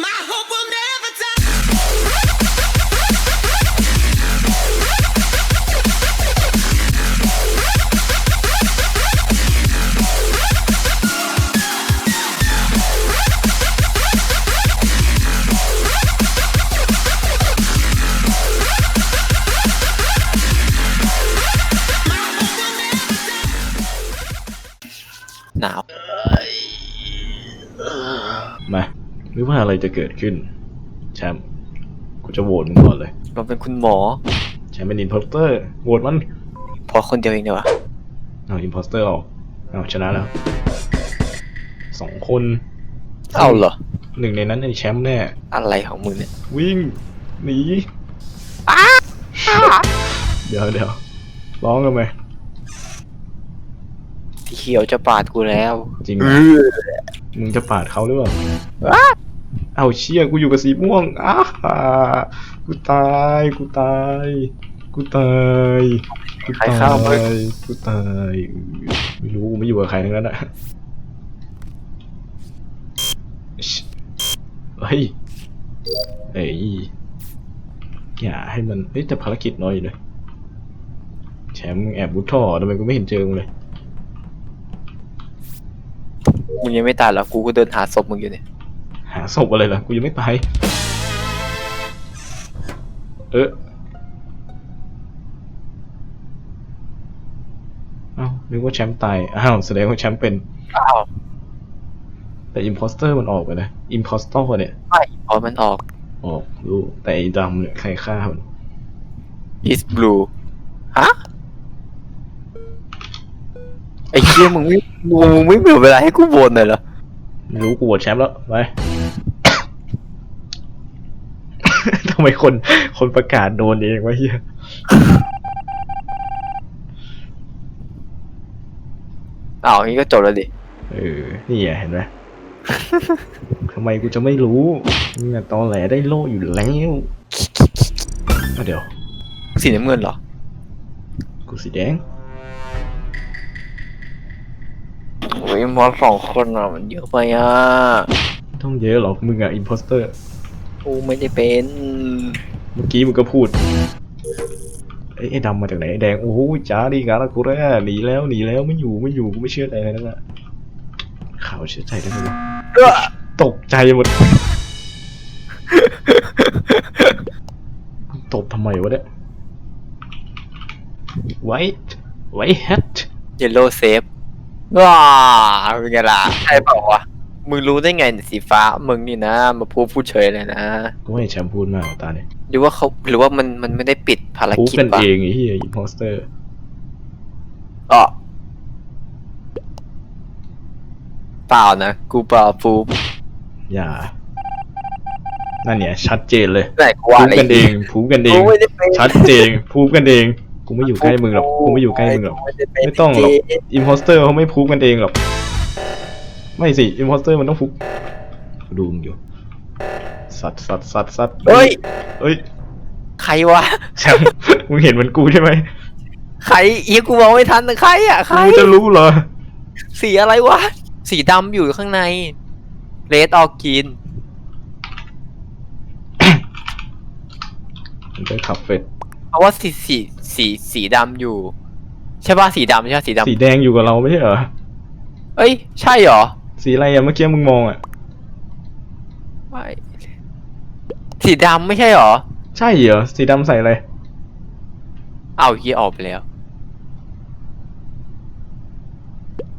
My hope ว่าอะไรจะเกิดขึ้น แชมป์กูจะโหวตมึงก่อนเลยเราเป็นคุณหมอ แชมป์เป็นอินพอสเตอร์โหวตมันพอคนเดียวเองเดียวะเอาอินพอสเตอร์ออกเอาชนะแล้วสองคนเอาเหรอหนึ่งในนั้นไอ้แชมป์แน่อะไรของมึงเนี่ยวิ่งหนีเดี๋ยวเดี๋ยวร้องกันไหมที่เขียวจะปาดกูแล้ว จริงเหรอมึงจะปาดเขาหรือเปล่า เอาเชี่ยกูอยู่กับสีม่วงอ้ากูตายกูตายกูตายกูใครตาฆ่ามึงยกูตายไม่รู้กูไม่อยู่กับใครทั้งนั้นอะชิเฮ้ยเอ้ยอย่าให้มันเฮ้ยแต่ภารกิจน้อยอยู่เลยแชมป์มึงแอบบุทท่อทำไมกูไม่เห็นเจอมึงเลยมึงยังไม่ตายเหรอกูก็เดินหาศพมึงอยู่เนี่ย หาศพอะไรล่ะ กูยังไม่ตายเออเอ้านึกว่าแชมป์ตาย อ้าวแสดงว่าแชมป์เป็น อ้าวแต่อิมพอสเตอร์มันออกไปนะอิมพอสเตอร์เนี่ยไม่พอมันออก ออกรู้ แต่ไอ้ดำเนี่ยใครฆ่ามัน is blue ฮะไอ้เชี่ยมึงไม่มึงไม่เหลือเวลาให้กูโหวตหน่อยเหรอ ไม่รู้กูโหวตแชมป์แล้วไปทำไมคนคนประกาศโดนเองวะเฮียอ้าวงี้ก็จบแล้วดิ เออ นี่ไงเห็นไหม ทำไมกูจะไม่รู้เนี่ยตอแหลได้โล่อยู่แล้วอะเดี๋ยว สีน้ำเงินเหรอ กูสีแดง อ้ยมอสสองคนอะมันเยอะไปอะไม่ต้องเยอะหรอกมึงอะอินโพสเตอร์ กูไม่ได้เป็นเมื่อกี้มึงก็พูดเอ้ยไอ้ดำมาจากไหนไอ้แดงโอ้โหจ้าดีกันละกูแร่หนีแล้วหนีแล้วไม่อยู่ไม่อยู่กูไม่เชื่อใจอะไรนั่นแหละข่าวเชื่อใจได้ไหมวะตกใจหมด ตบทำไมวะเนี่ยไว้ไว้แฮท เยลโล่เซฟ ว้าเป็นไงล่ะใช่เปล่าวะมึงรู้ได้ไงเนี่ยสีฟ้ามึงนี่นะ มาพูดพูดเฉยเลยนะกูให้แชมป์พูดมากกว่าตาเนี่ยหรือว่าเขาหรือว่ามันมันไม่ได้ปิดภารพูดกิจกันวะเองไอ้เหี้ยอินโพสเตอร์ อ๋อเปล่านะ กูเปล่าฟูอย่า นั่นเนี่ย ชัดเจนเลยไหนกูพูว่าดอะไรกันเองพูดกันเอกูง ไม่ได้เป็นชัดเจนพูดกันเอง กูไม่อยู่ใกล้มึงหรอกกูไม่อยู่ใกล้มึงหรอกด้เป็นไม่ต้องหรอกอิมโพสเตอร์เขาไม่พูดกันเองหรอกไม่สิอิมโพสเตอร์มันต้องพูดกูดูมึงอยู่สัตว์สัตว์สัตว์สัตว์เฮ้ยเฮ้ยใครวะแชมป์มึงเห็นเหมือนกูใช่ไหมใครเอียกูมองไม่ทันนะใครอะใครกูจะรู้เหรอสีอะไรวะสีดำอยู่ข้างในเลดออกกินมันจะขับเฟส เพราะว่าสีสีสีสีดำอยู่ ใช่ป่ะสีดำใช่ปะสีดำสีแดงอยู่กับเราไม่ใช่เหรอเอ้ย ใช่เหรอสีอะไรอะเมื่อกี้มึงมองอะไม่สีดำไม่ใช่เหรอใช่เหรอ สีดำใส่อะไร เอาเฮียออกไปแล้ว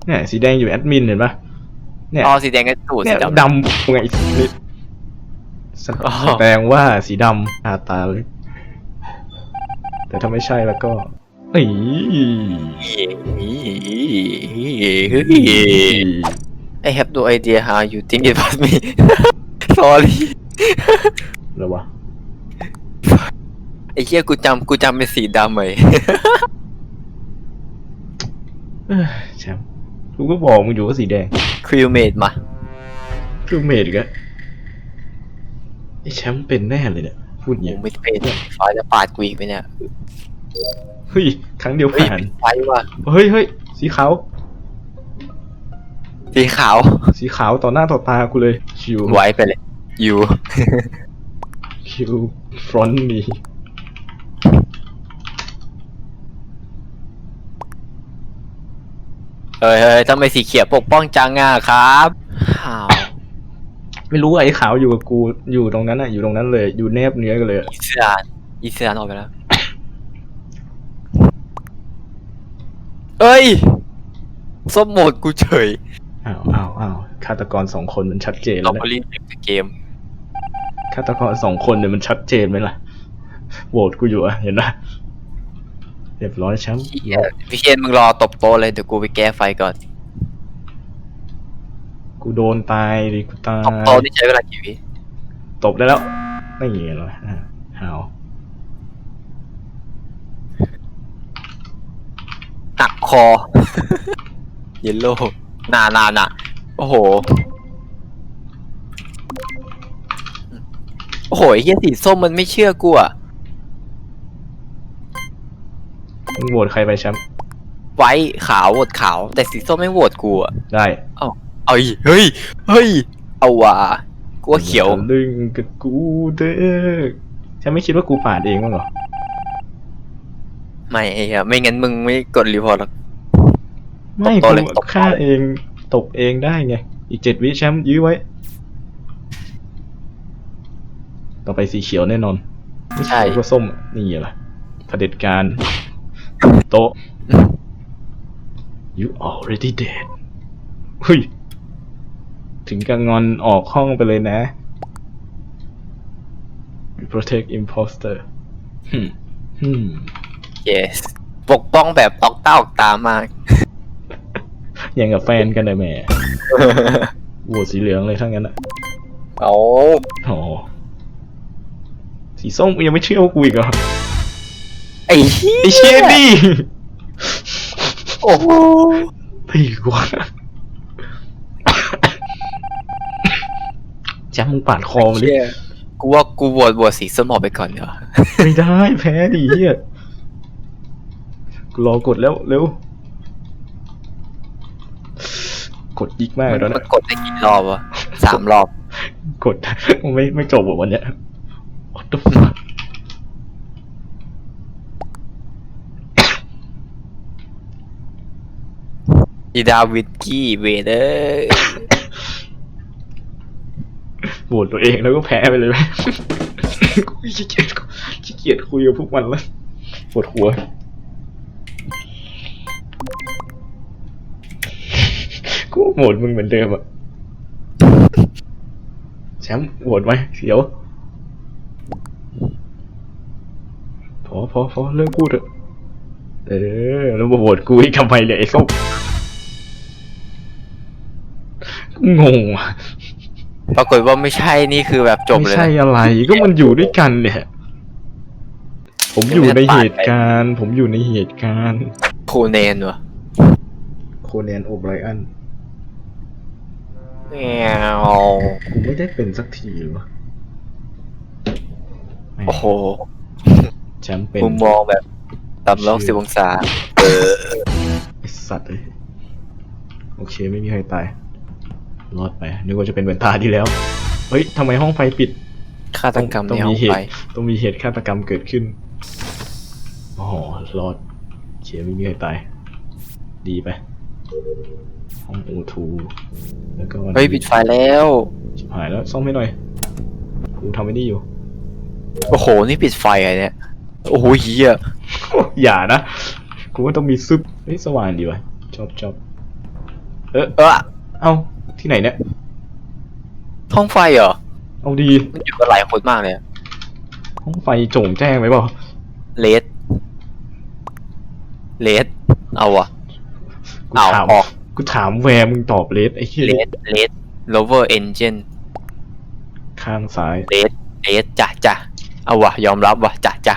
เนี่ยสีแดงอยู่แอดมินเห็นปะเนี่ยอ๋อสีแดงก็ถูกเนี่สียดำ ดำไงนี่แสอ๋อแสดงว่าสีดำอาตาเลย แต่ถ้าไม่ใช่แล้วก็เอ้ย I have no idea how you think about me sorry แล้ววะไอ้เหี้ยกูจำกูจำเป็นสีดำเลยแชมป์กูก็บอกมึงอยู่ว่าสีแดงคริวเมดมาคือเมดกแล้วไอ้แชมป์เป็นแน่เลยเนี่ย พูดอย่างกูเงี้ยไม่ได้เป็นฟ้าจะปาดกูอีกไหมเนี่ยเฮ้ยครั้งเดียวเฮ้ยผ่านไฟว่ะเฮ้ยเฮ้ยสีขาวสีขาว สีขาวต่อหน้าต่อตากูเลยชิวไว้ไปเลยอยู่คิวฟรอนต์มีเฮ้ยเฮ้ยทำไมสีเขียวปกป้องจังอะครับอ้าว ไม่รู้ไอ้ขาวอยู่กับกูอยู่ตรงนั้นอะ อยู่ตรงนั้นเลย อยู่แนบเนื้อกันเลยอะอีสานอีสานออกไปแล้ว เอ้ยส้มหมดกูเฉยอ้าวอ้าวอ้าวฆาตกรสองคนมันชัดเจนเราแล้วไปนะเล่นเกม ฆาตกรสองคนเนี่ยมันชัดเจนไหมล่ะโหวตกูอยู่อะเห็นปะเรียบร้อยแชมป์เหี้ยพี่เคนมึงรอตบโตะเลยเดี๋ยวกูไปแก้ไฟก่อน กูโดนตายดิกูตายตบโตะนี่ใช้เวลากี่วิตบได้แล้วไม่เงี้ยหรออะหาวหักคอ เยลโล่นานาน่ะ โอ้โห โอ้โหไอ้เหี้ยสีส้มมันไม่เชื่อกูอะมึงโหวตใครไปแชมป์ไว้ขาวโหวตขาว แต่สีส้มไม่โหวตกูอะได้เอา อีกเฮ้ย เฮ้ย เอาว่ะกูว่าเขียว ทะลึงกับกูเด้อฉันไม่คิดว่ากูปาดเองมั้งเหรอ ไม่ไอ้เหี้ยไม่งั้นมึงไม่กดรีพอร์ตหรอก ไม่ตบโต๊ะเลยกูตบโต๊ะฆ่าเองตบเองได้ไง อีกเจ็ดวิแชมป์ยื้อไว้ ต่อไปสีเขียวแน่นอนใช่ ก็ส้มนี่แหละเผด็จการ โต๊ะ you already dead เฮ้ย ถึงกับงอนออกห้องไปเลยนะ protect imposter ฮึมฮึม yes ปกป้องแบบตอกเต้าออกตามากยังกับแฟนกันเลยแหม่โหวตสีเหลืองเลยทั้งนั้นอะเอาโอ้สีส้มกูยังไม่เชื่อว่ากูอีกเหรอไอ้เหี้ยไอเชี่ยนี่โอ้โหตีกว่า แจ๊บมึงปาดคอมาดิเหี้ยกูว่ากูโหวตโหวตสีส้มออกไปก่อนเดี๋ยวาไม่ได้แพ้ดิเฮียกูรอกดแล้วเร็ว กดอีกมากมันแล้วมันะนกดได้กี่รอบวะสามรอบ กด ไม่ไม่จบอะวันเนี้ย What the fuck อีดาวิดกี้เวเดอร์โหวตตัวเองแล้วก็แพ้ไปเลยไหมขี้เกียจขี้เกียจคุยกับพวกมันแล้วปวดหัว กูโหวตมึงเหมือนเดิมอะแชมป์โหวตไหมเดี๋ยวพอพอพอเลิกพูดเถอะเออแล้วมาโหวตกูอีกทำไมเนี่ยไอ้ส้มงงว่ะ ปรากฏว่าไม่ใช่นี่คือแบบจบไม่เลยใช่นะอะไรก็มันอยู่ด้วยกันเนี่ย ผมอยู่ในเหตุการณ์ ผมอยู่ในเหตุการณ์ โคเนนวะโคเนนโอไบรอันแมวกูไม่ได้เป็นสักทีเลยวะแม่งโอ้โหแชมป์เป็นมุมมองแบบต่ำลงสิบองศา ไอสัตว์เลยโอเคไม่มีใครตาย รอดไปนึกว่าจะเป็นเหมือนตาที่แล้ว เฮ้ยทำไมห้องไฟปิดฆาตกรรมต้อในงห้อมีงเหไฟตุต้องมีเหตุฆาตกรรมเกิดขึ้นอ๋อรอดเขียไม่มีใครตายดีไปห้องโอทูแล้วก็เฮ้ยปิดไฟแล้วชิบหายแล้วซ่อมให้หน่อยกูทำไม่ได้อยู่ โอ้โห นี่ปิดไฟอะไรเนี่ย โอ้โหเฮียอย่านะกูว่าต้องมีซึบเฮ้ยสว่างดีวะชอบชอบเออเออเอ้า ที่ไหนเนี่ยห้องไฟเหรอเอาดีมันอยู่กับหลายคนมากเลยอะห้องไฟโจ่งแจ้งไหมเปล่าเลดเลดเอาอะกูเอาถามออกกูถามแวร์มึงตอบเลสไอ้เหี้ยเลดเลด lower engine ข้างซ้ายเลดเลดจ้ะจ้ะเอาวะยอมรับวะจ้ะจ้ะ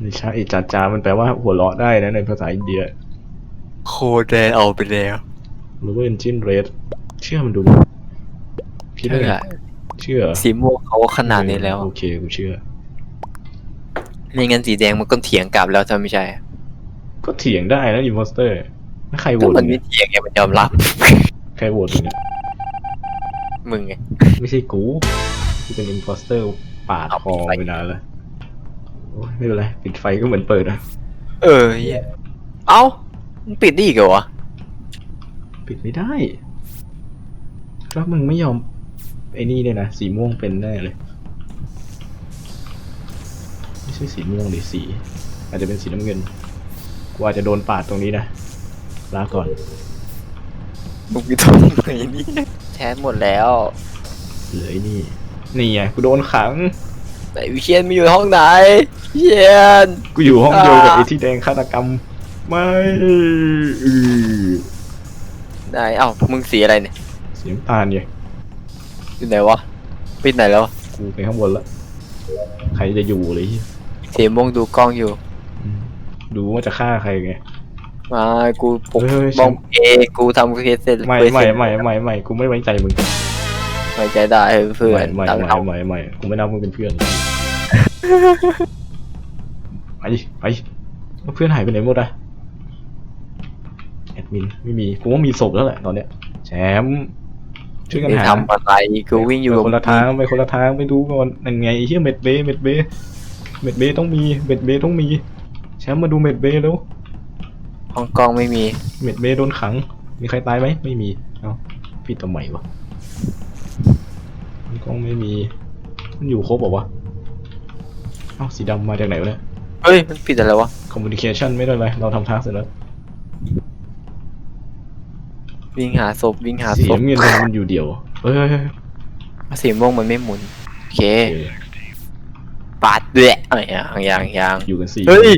ไม่ใช่จาจามันแปลว่าหัวเราะได้นะในภาษาอินเดียโคแดนเอาไปแล้วหรือว่า engine red เชื่อมันดูพี่ได้เชื่ไงอเชื่อสีม่วงเขาขนาดนี้แล้ว โอเคกูเชื่อไม่งั้นสีแดงมันก็เถียงกลับแล้วถ้าไม่ใช่ ก็เถียงได้นะ imposter ถ้าใครโหวก็ตมันเนี่ไม่ยเถียงไงมันยอมรับ ใครโหวตเนี่ยมึงไง ไม่ใช่กูที่เป็นอินโพสเตอร์ปาดเอาคอปิดไฟไปนานแล้วโอ้ยไม่เป็นไรปิดไฟก็เหมือนเปิดอะเออเหี้ยเอ้ามึงปิดได้อีกเหรอวะปิดไม่ได้ ก็มึงไม่ยอม ไอ้นี่เนี่ยนะ สีม่วงเป็นแน่เลย ไม่ใช่สีม่วงดิสี อาจจะเป็นสีน้ำเงินกูอาจจะโดนปาดตรงนี้นะลาก่อนมึงไปทำไมนี่แท้หมดแล้วเหลือไอ้นี่ นี่ไงกูโดนขังไหนวิเชียนมีอยู่ห้องไหนวิเชียน กูอยู่ห้องเดียวกับอ่าไอ้ที่แดงฆาตกรรม ไม่อือไหนเอ้า มึงสีอะไรเนี่ย สีน้ำตาลไงอยู่ไหนวะปิดไหนแล้ววะกูไปข้างบนแล้วใครจะอยู่เลยเหี้ยสีม่วงดูกล้องอยู่อืมดูว่าจะฆ่าใครไงมากูปกเฮ้ยบองเอกูทำเคสเสร็จไม่เควสไม่เสร็จไม่ไม่ไม่กูไม่ไว้ใจมึงไว้ใจได้เพื่อไม่นไม่ตามไม่เอาไม่ไม่กูไม่นับมึงเป็นเพื่อนไปไปแล้วเพื่อนหายไปไหนหมดอะแอดมินไม่มีกูว่ามีศพแล้วแหละตอนเนี้ยแชมป์ ช่วยกันไม่หาทำอะไรกูวิ่งอยู่ไปคนละทางไปคนละทางไปดูก่อนนั่นไงไอ้เหี้ยเม็ดเบเม็ดเบเม็ดเบต้องมีเม็ดเบต้องมีแชมป์มาดูเม็ดเบแล้วห้องกล้องไม่มี เม็ดเบโดนขัง มีใครตายไหมไม่มีเอ้าพี่ทำไมวะมันกล้องไม่มี มันอยู่ครบเหรอวะเอ้าสีดำมาจากไหนวะเนี่ยเฮ้ยมันปิดอะไรวะคอมมูนิเคชันไม่ได้เลยเราทำทักเสร็จแล้ว วิ่งหาศพวิ่งหาสีศพน้ำเงินทำไมมันอยู่เดียวเฮ้ยเฮ้ยเฮ้ยสีม่วงมันไม่หมุนโอเคโอเคปาดด้วยเอ้ยอย่างอย่างอย่างอยู่กันสี่เฮ้ย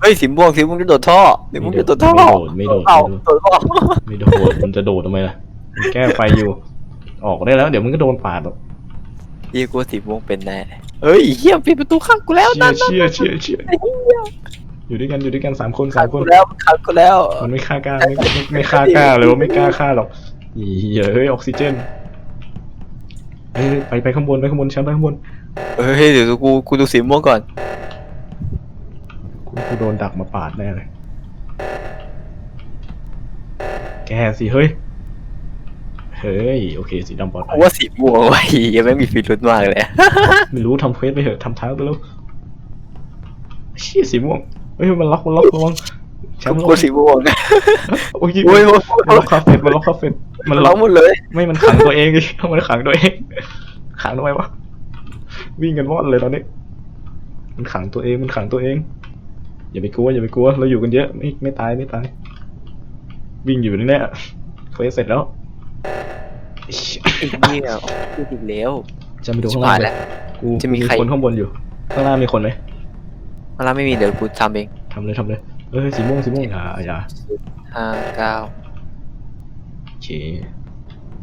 เฮ้ยสีม่วงสีม่วงจะโดดท่อสีม่วงจะโดดท่อไม่โดดเอ้าไม่โดดท่อไม่โดดมันจะโดดทำไมล่ะมันแก้ไฟอยู่ ออกได้แล้ว เดี๋ยวมันก็โดนปาดหรอกพี่กูว่าสีม่วงเป็นแน่เฮ้ยเฮียปิดประตูข้างกูแล้วเชี่นั่ยนเชี่ยเชี่ยเชี่ย อยู่ด้วยกันอยู่ด้วยกันสามคนสาข้างมคนกูแล้วข้างกูแล้วมันไม่ฆ่ากล้าไม่ไม่ไม่ฆ่ากล้าเลยว่าไม่กล้าฆ่าหรอกอีเฮ้ยออกซิเจนเฮ้ยไปไปข้างบนไปข้างบนแชมป์ไปข้างบนเฮ้ยเดี๋ยวกูกูดูสีม่วงก่อนกูกูโดนดักมาปาดแน่เลย แกสิเฮ้ยเฮ้ยโอเคสีดำปลอดภักูยว่าสีม่วงไว้ยังไม่มีฟิรุนมากเลยไม่รู้ทำเควสไปเถอะทำท้าไปแล้วเชี่ยสีม่วง เฮ้ยมันล็อกมันล็อกระวังแชมป์ระกูวังสีม่วงโอ้ยโอ้ยโอ้ยมันล็อกคาเฟ่มันล็อกคาเฟ่มันล็ร้ออกงหมดเลย ไม่มันขังตัวเองดิมันขังตัวเองขังทำไมวะวิ่งกันว่อนเลยตอนนี้ มันขังตัวเองมันขังตัวเอง อย่าไปกลัวอย่าไปกลัวเราอยู่กันเยอะไม่ไม่ตายไม่ตาย วิ่งอยู่นี่แน่เฟสเสร็จแล้วอีกนี่อะพูดอีกแล้วจะไปดูชิข้าบงล่าหางยเลแล้ยวกูจะมีมีใครคนข้างบนอยู่ ข้างล่างมีคนไหม เวลาไม่มีเดี๋ยวกูทำเองทำเลยทำเลย เอ้ยสีม่วงสีม่วงอย่าอย่าห้าเก้าโอเค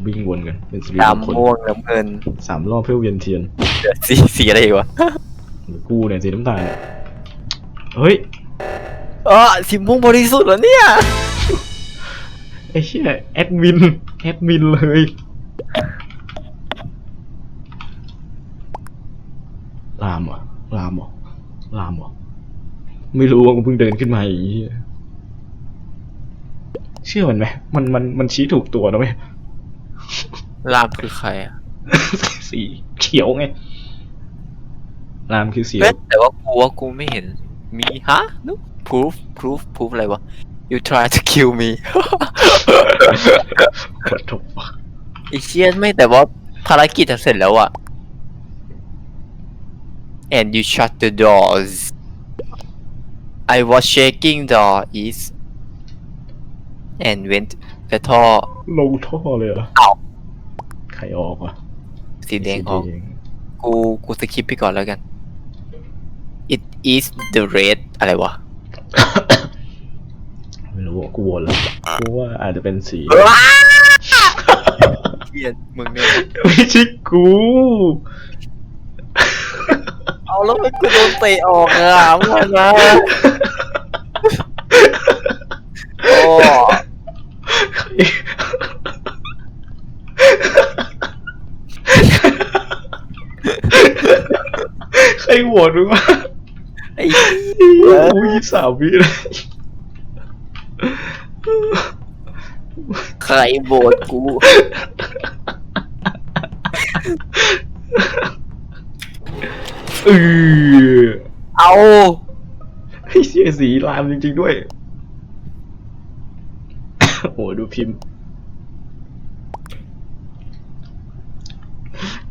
วิ่งวนกันเป็นสีมงคลดำม่วงน้ำเงินสามรอบเพื่อเวียนเทียนเหลือสีสีอะไรอีกวะหรือกูเนี่ยสีน้ำตาลเนี่ยเฮ้ยเออสีม่วงบริสุทธิ์เหรอเนี่ยไอ้เชี่ยแอดมินแอดมินเลยลามเหรอลามเหรอลามเหรอ ไม่รู้ว่ากูเพิ่งเดินขึ้นมาอย่างนี้ยเชื่อมันไหมมันมันมันชี้ถูกตัวนะเว้ยรามคือใครอะสีเขียวไงลามคือสีเอ๊ะแต่ว่ากูว่ากูไม่เห็น มีฮะนุ๊ก proof proof proof อะไรวะ you try to kill me กดถูกปะไอเชียนไม่แต่ว่าภารกิจจะเสร็จแล้วอะ and you shut the doors I was shaking door is and went แต่ท่อลงท่อเลยเหรอเอ้าใครออกวะสีแดงออกสีแดงกูกูสคิปไปก่อนแล้วกัน it is the red อะไรวะ ไม่รู้ว่ากูวนแล้วกูว่าอาจจะเป็นสีเชียนมึงเนี่ยไม่ใช่กู เอาแล้วมันกูโดนเตะออกอะมึงนะโอ้ ใครโหวตมึงวะไอ้กูยี่สามวิเลยใครโบดกู เออเอา ไอ้เชี่ยสีลามจริง ๆ ด้วย โอ้ดูพิมพ์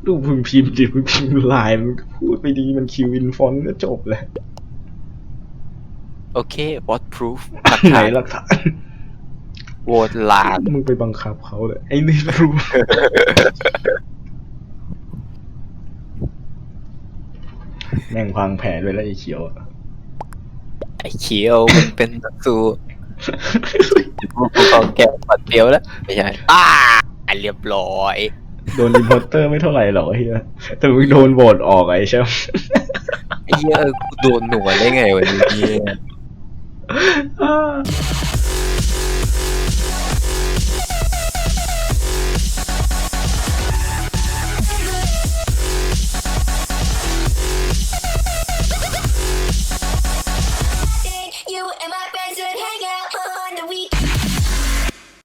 ดูพิมพ์พิมพ์ดิมันพิมพ์ลายมันก็พูดไปดีมันคิวอินฟอนต์ก็จบเลยโอเค what proof หลักไหนฐานหลักฐานโหวตลานมึงไปบังคับเขาเลย ไอ้นี่รู้ แม่งพังแผนไปแล้วไอ้เขียวอะไอ้เขียวมันเป็นนั กสู้กูกูก็แก้ปัดเดียวแล้วไม่ใช่อ่าเรียบร้อยโดนอินพอร์เตอร์ไม่เท่าไหร่หรอกไอ้เฮียแต่มึงโดนโหวตออกไอ้ใช่ไหมไอ้เหี้ยเออกูโดนหน่วยได้ไงวะเนี่ยอ่า